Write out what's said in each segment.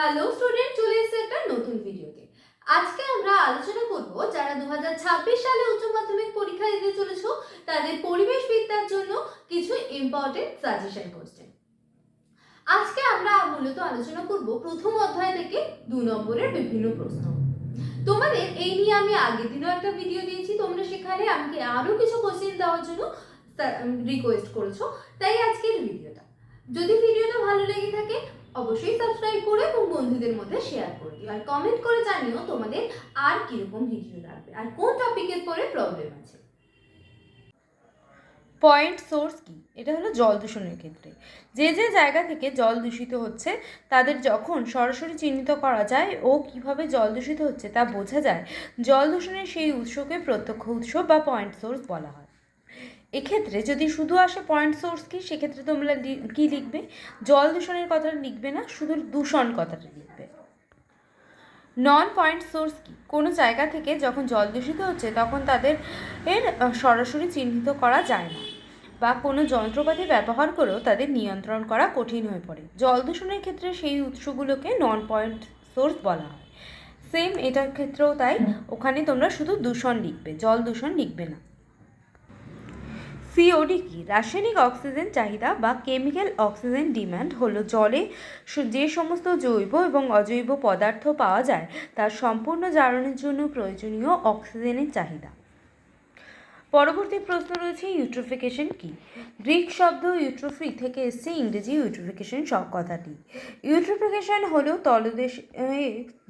Hello student চলে এসেছে একটা নতুন ভিডিওতে আজকে আমরা আলোচনা করব যারা দু হাজার ছাব্বিশ সালে উচ্চ মাধ্যমিক পরীক্ষা দিতে চলেছ, তাদের পরিবেশ বিদ্যার জন্য কিছু ইম্পর্টেন্ট সাজেশন কোশ্চেন আজকে আমরা মূলত আলোচনা করব প্রথম অধ্যায় থেকে দু নম্বরের বিভিন্ন প্রশ্ন। তোমাদের এই নিয়ে আমি আগের দিনও একটা ভিডিও দিয়েছি, তোমরা সেখানে আমাকে আরও কিছু কোশ্চেন দেওয়ার জন্য রিকোয়েস্ট করেছ, তাই আজকের ভিডিওটা যদি ভিডিওটা ভালো লেগে থাকে, অবশ্যই সাবস্ক্রাইব করে এবং বন্ধুদের মধ্যে শেয়ার করে দিও। আর কমেন্ট করে জানিও তোমাদের আর কীরকম ভিডিও লাগবে আর কোন টপিকের পরে প্রবলেম আছে। পয়েন্ট সোর্স কি? এটা হলো জল দূষণের ক্ষেত্রে। যে যে জায়গা থেকে জল দূষিত হচ্ছে, তাদের যখন সরাসরি চিহ্নিত করা যায়, ও কীভাবে জল দূষিত হচ্ছে তা বোঝা যায়। জল দূষণের সেই উৎসকে প্রত্যক্ষ উৎস বা পয়েন্ট সোর্স বলা হয়। এক্ষেত্রে যদি শুধু আসে পয়েন্ট সোর্স কি সেক্ষেত্রে তোমরা কি লিখবে? জল দূষণের কথাটা লিখবে না শুধু দূষণ কথাটা লিখবে। নন পয়েন্ট সোর্স কি? কোনো জায়গা থেকে যখন জল দূষিত হচ্ছে তখন তাদের এর সরাসরি চিহ্নিত করা যায় না। বা কোনো যন্ত্রপাতি ব্যবহার করেও তাদের নিয়ন্ত্রণ করা কঠিন হয়ে পড়ে। জল দূষণের ক্ষেত্রে সেই উৎসগুলোকে নন পয়েন্ট সোর্স বলা হয়। সেম এটার ক্ষেত্রেও তাই ওখানে তোমরা শুধু দূষণ লিখবে জল দূষণ লিখবে না। সিওডি কি? রাসায়নিক অক্সিজেন চাহিদা বা কেমিক্যাল অক্সিজেন ডিম্যান্ড হল জলে যে সমস্ত জৈব এবং অজৈব পদার্থ পাওয়া যায়, তার সম্পূর্ণ জারণের জন্য প্রয়োজনীয় অক্সিজেনের চাহিদা। পরবর্তী প্রশ্ন রয়েছে ইউট্রোফিকেশন কি? গ্রিক শব্দ ইউট্রোফি থেকে এসছে, ইংরেজি ইউট্রোফিকেশন সব কথাটি। ইউট্রোফিকেশন হলো তলদেশ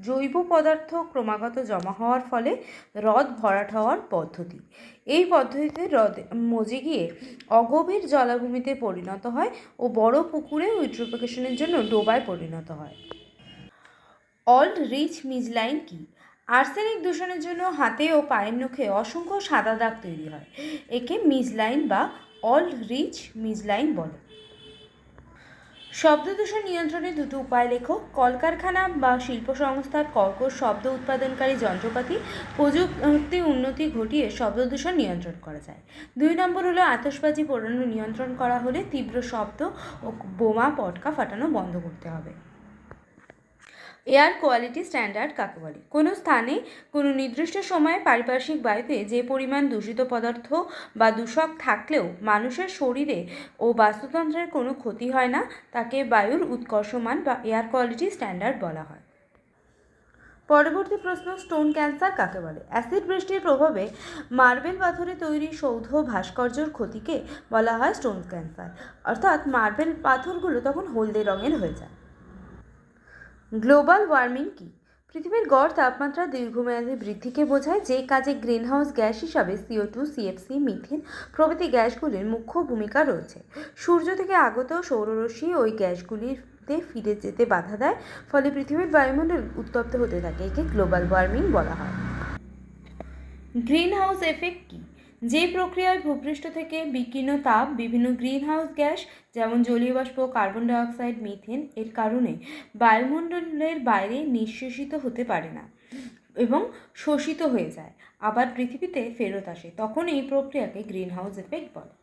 জৈব পদার্থ ক্রমাগত জমা হওয়ার ফলে হ্রদ ভরাট হওয়ার পদ্ধতি। এই পদ্ধতিতে হ্রদ মজে গিয়ে অগভীর জলাভূমিতে পরিণত হয় ও বড় পুকুরে ইউট্রোফিকেশনের জন্য ডোবায় পরিণত হয়। অল্ড রিচ মিজলাইন কি? আর্সেনিক দূষণের জন্য হাতে ও পায়ের নখে অসংখ্য সাদা দাগ তৈরি হয়। একে মিজলাইন বা অল্ড রিচ মিজলাইন বলে। শব্দ দূষণ নিয়ন্ত্রণে দুটো উপায় লেখো। কলকারখানা বা শিল্প সংস্থার কর্কশ শব্দ উৎপাদনকারী যন্ত্রপাতি প্রযুক্তি উন্নতি ঘটিয়ে শব্দ দূষণ নিয়ন্ত্রণ করা যায়। দুই নম্বর হলো আতশবাজি পোড়ানো নিয়ন্ত্রণ করা হলে তীব্র শব্দ ও বোমা, পটকা ফাটানো বন্ধ করতে হবে। এয়ার কোয়ালিটি স্ট্যান্ডার্ড কাকে বলে কোনো স্থানে কোনো নির্দিষ্ট সময়ে পারিপার্শ্বিক বায়ুতে যে পরিমাণ দূষিত পদার্থ বা দূষক থাকলেও মানুষের শরীরে ও বাস্তুতন্ত্রের কোনো ক্ষতি হয় না, তাকে বায়ুর উৎকর্ষমান বা এয়ার কোয়ালিটি স্ট্যান্ডার্ড বলা হয়। পরবর্তী প্রশ্ন, স্টোন ক্যান্সার কাকে বলে অ্যাসিড বৃষ্টির প্রভাবে মার্বেল পাথরে তৈরি সৌধ ভাস্কর্যর ক্ষতিকে বলা হয় স্টোন ক্যান্সার। অর্থাৎ মার্বেল পাথরগুলো তখন হলদে রঙের হয়ে যায়। গ্লোবাল ওয়ার্মিং কি? পৃথিবীর গড় তাপমাত্রা দীর্ঘমেয়াদী বৃদ্ধিকে বোঝায় যে কাজে গ্রিনহাউস গ্যাস হিসাবে সিও টু সিএফসি মিথেন প্রভৃতি গ্যাসগুলির মুখ্য ভূমিকা রয়েছে। সূর্য থেকে আগত সৌররশ্মি ওই গ্যাসগুলিতে ফিরে যেতে বাধা দেয়, ফলে পৃথিবীর বায়ুমণ্ডল উত্তপ্ত হতে থাকে, একে গ্লোবাল ওয়ার্মিং বলা হয়। গ্রিনহাউস এফেক্ট কি? যে প্রক্রিয়ায় ভূপৃষ্ঠ থেকে বিকীর্ণ তাপ, বিভিন্ন গ্রিনহাউস গ্যাস, যেমন জলীয় বাষ্প, কার্বন ডাইঅক্সাইড, মিথেন, এর কারণে বায়ুমণ্ডলের বাইরে নিঃশেষিত হতে পারে না এবং শোষিত হয়ে যায়। আবার পৃথিবীতে ফেরত আসে তখন এই প্রক্রিয়াকে গ্রিনহাউস এফেক্ট বলে।